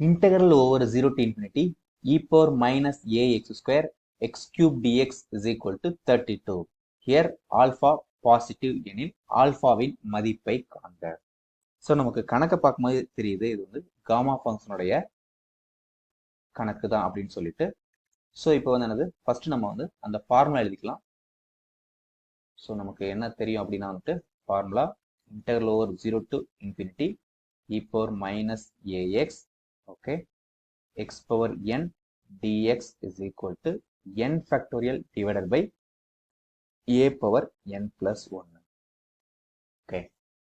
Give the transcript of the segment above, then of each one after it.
integral over 0 to infinity e power minus ax square x cube dx is equal to 32 here alpha positive எனில் ஆல்ஃபாவின் மதிப்பை காண்க. So நமக்கு கணக்கை பார்க்கும்போது தெரியுது இது வந்து காமா ஃபங்க்ஷனுடைய கணக்கு தான் அப்படின்னு சொல்லிட்டு. ஸோ இப்போ வந்து என்னது? ஃபர்ஸ்ட் நம்ம வந்து அந்த ஃபார்முலா எழுதிக்கலாம். ஸோ நமக்கு என்ன தெரியும் அப்படின்னா வந்துட்டு formula interval over zero to infinity e power minus a x okay x power n d x is equal to n factorial divided by a power n plus ஒன்று ஓகே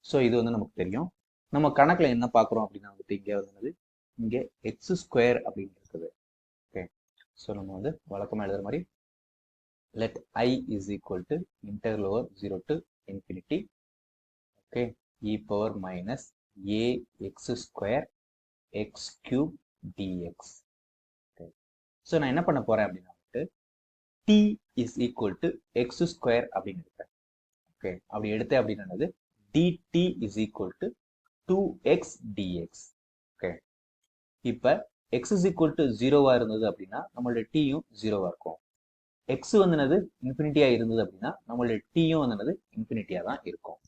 ஸோ இது வந்து நமக்கு தெரியும். நம்ம கணக்கில் என்ன பார்க்குறோம் அப்படின்னா வந்துட்டு இங்கே வந்து இங்கே எக்ஸ் ஸ்கொயர் அப்படின்னு இருக்குது. ஓகே ஸோ நம்ம வந்து வழக்கமாக எழுதுற மாதிரி let I is equal to interval over zero to infinity okay e power minus a x square x cube d x okay so நான் என்ன பண்ண போகிறேன் அப்படின்னா வந்துட்டு T is equal to x square அப்படின்னு எடுப்பேன். ஓகே அப்படி எடுத்தேன் அப்படின்னது d t is equal to two x d x okay இப்போ எக்ஸ் இஸ் ஈக்குவல் டு ஜீரோவா இருந்தது அப்படின்னா நம்மளோட டீயும் ஜீரோவா இருக்கும். எக்ஸ் வந்துனது இன்ஃபினிட்டியாக இருந்தது அப்படின்னா நம்மளோட டீயும் வந்துனது இன்ஃபினிட்டியா தான் இருக்கும்.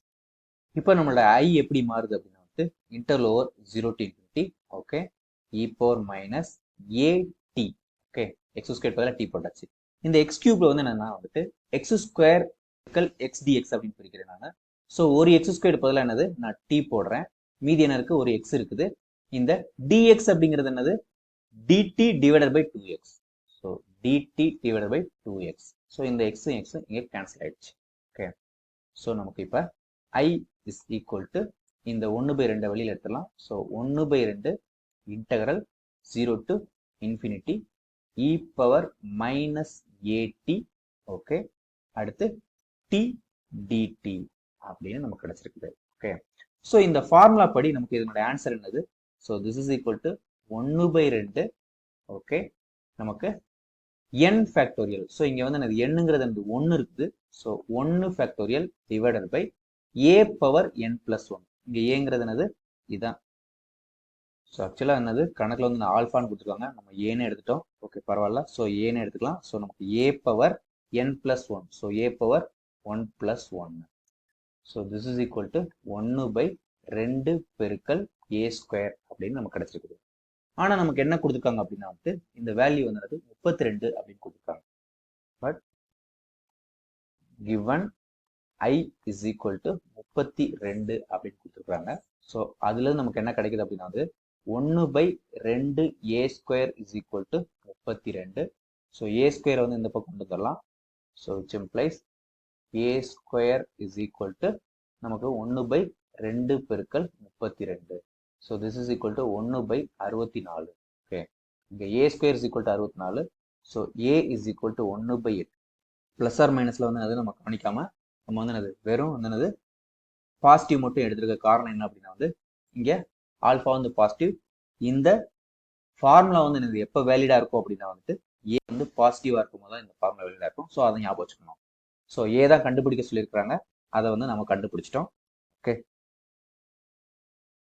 இப்போ நம்மளோட ஐ எப்படி மாறுது அப்படின்னா வந்து interval over zero to infinity okay e power minus a t okay x square பதிலாக டி போட்டாச்சு. இந்த எக்ஸ் கியூப்ல வந்து என்னன்னா வந்துட்டு எக்ஸ் ஸ்கொயர் எக்ஸ் டிஎக்ஸ் அப்படின்னு பிரிக்கிறேன் நான். ஸோ ஒரு எக்ஸ் ஸ்கொயர் பதிலாக என்னது? நான் டி போடுறேன். மீதி என்ன இருக்கு? ஒரு எக்ஸ் இருக்குது. இந்த டிஎக்ஸ் அப்படிங்கிறது என்னது? D t divided by two x so d t divided by two x so இந்த எக்ஸ் எக்ஸ் இங்கே கேன்சல் ஆயிடுச்சு. ஓகே ஸோ நமக்கு இப்போ ஐ இஸ் ஈக்குவல் டு இந்த ஒன்று பை ரெண்டை வெளியில் எடுத்துடலாம். ஸோ ஒன்று பை ரெண்டு integral zero to infinity e power minus a t okay அடுத்து டி டிடி அப்படின்னு நமக்கு கிடைச்சிருக்குது ஓகே ஸோ இந்த ஃபார்முலா படி நமக்கு இதனுடைய ஆன்சர் என்னது? So this is equal to ஒன்று பை ரெண்டு ஓகே நமக்கு என் ஃபேக்டோரியல் ஸோ இங்கே வந்து எனக்கு எண்ணுங்கிறது எனக்கு ஒன்று இருக்குது. ஸோ ஒன்று factorial divided by a power n plus one இங்கே ஏங்கிறது என்னது? இதுதான் ஸோ ஆக்சுவலாக என்னது? கணக்கில் வந்து நான் ஆல்ஃபான்னு கொடுத்துருக்காங்க. நம்ம ஏன்னு எடுத்துட்டோம். ஓகே பரவாயில்ல. ஸோ ஏன்னு எடுத்துக்கலாம். ஸோ நமக்கு a power n plus one so a power one plus ஒன்னு so this is equal to ஒன்று பை ரெண்டு பெருக்கல் ஏ ஸ்கொயர் அப்படின்னு நமக்கு கிடைச்சிருக்குது. ஆனால் நமக்கு என்ன கொடுத்துருக்காங்க அப்படின்னா வந்துட்டு இந்த வேல்யூ வந்து முப்பத்தி ரெண்டு அப்படின்னு கொடுத்துருக்காங்க. But given I is equal to முப்பத்தி ரெண்டு அப்படின்னு கொடுத்துருக்காங்க. ஸோ அதுலேருந்து நமக்கு என்ன கிடைக்குது அப்படின்னா வந்து ஒன்று பை ரெண்டு a square is equal to முப்பத்தி ரெண்டு. ஸோ ஏ ஸ்கொயர் வந்து இந்த பக்கம் கொண்டு வந்துடலாம் so which implies a square is equal to நமக்கு ஒன்று பை ரெண்டு பெருக்கல் முப்பத்தி ரெண்டு. So this is equal to ஒன்று பை அறுபத்தி நாலு. ஓகே இங்கே a square is equal to அறுபத்தி நாலு. So a is equal to ஒன்று பை எட்டு. ப்ளஸ் ஆர் மைனஸில் வந்து அது நம்ம கவனிக்காமல் நம்ம வந்து என்னது? வெறும் வந்து என்னது? பாசிட்டிவ் மட்டும் எடுத்திருக்க காரணம் என்ன அப்படின்னா வந்து இங்கே ஆல்ஃபா வந்து பாசிட்டிவ் இந்த ஃபார்முலா வந்து எனக்கு எப்போ வேலிடாக இருக்கும் அப்படின்னா வந்துட்டு ஏ வந்து பாசிட்டிவாக இருக்கும் போது தான் இந்த ஃபார்முலா வேலிடாக இருக்கும். ஸோ அதை ஞாபகம் வச்சுக்கணும். ஸோ ஏ தான் கண்டுபிடிக்க சொல்லியிருக்கிறாங்க. அதை வந்து நம்ம கண்டுபிடிச்சிட்டோம். ஓகே